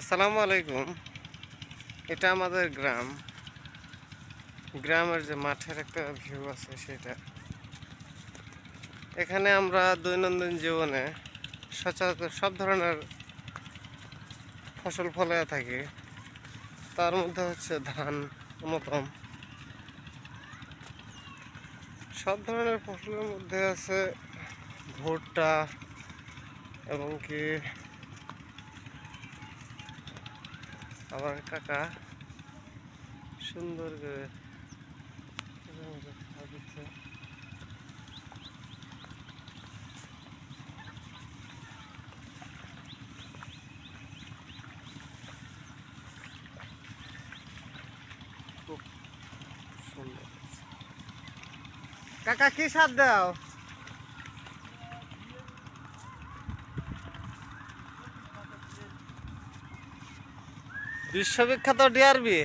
আসসালামু আলাইকুম। এটা আমাদের গ্রাম। গ্রামের যে মাঠের একটা ভিউ আছে সেটা। এখানে আমরা দৈনন্দিন জীবনে সচরাচর সব ধরনের ফসল ফলে থাকি। তার মধ্যে হচ্ছে ধান অন্যতম সব ধরনের ফসলের মধ্যে আছে ভুট্টা এবং কি আমার কাকা সুন্দর করে। খুব কাকা কি সার দাও বিশ্ববিখ্যাত ডিআরবি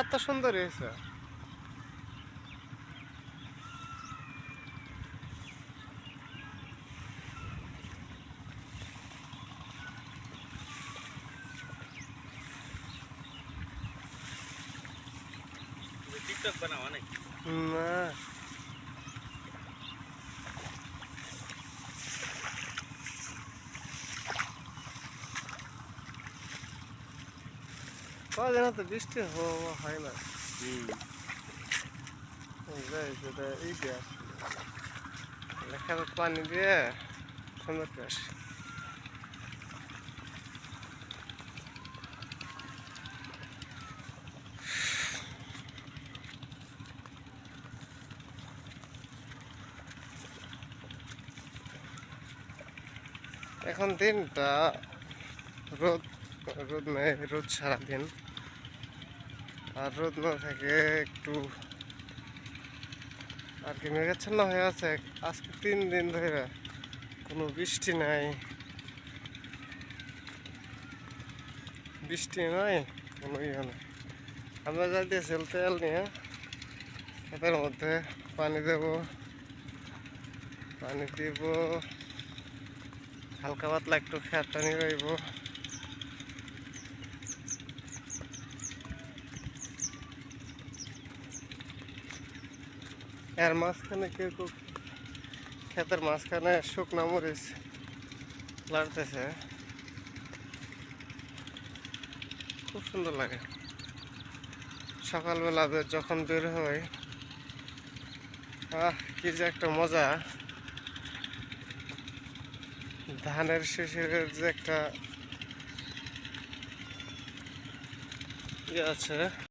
এত সুন্দর হয়েছে। টিকটক বানাওয়া নাকি না। কদিন তো বৃষ্টি হওয়া হয় না। এই দিয়ে আসি লেখা পানি দিয়ে সুন্দর আসি। এখন দিনটা রোদ রোদ নেই রোদ সারাদিন। আর রোদ না থাকে, একটু আর কি মেঘাচ্ছন্ন হয়ে আছে। আজকে তিন দিন ধরে কোনো বৃষ্টি নাই। বৃষ্টি নাই কোনো ইয়ে নাই। আমরা যাই দিয়েছিল তেল নিয়ে। ক্ষেতের মধ্যে পানি দেব। পানি দিব। হালকা পাতলা একটু টানি এর মাঝখানে কেউ কেউ ক্ষেতের মাঝখানে শুকনা মরিচ লাড়তেছে। খুব সুন্দর লাগে। সকালবেলা যখন বের হয়, আহ, কি যে একটা মজা। ধানের শেষের যে একটা ইয়ে আছে।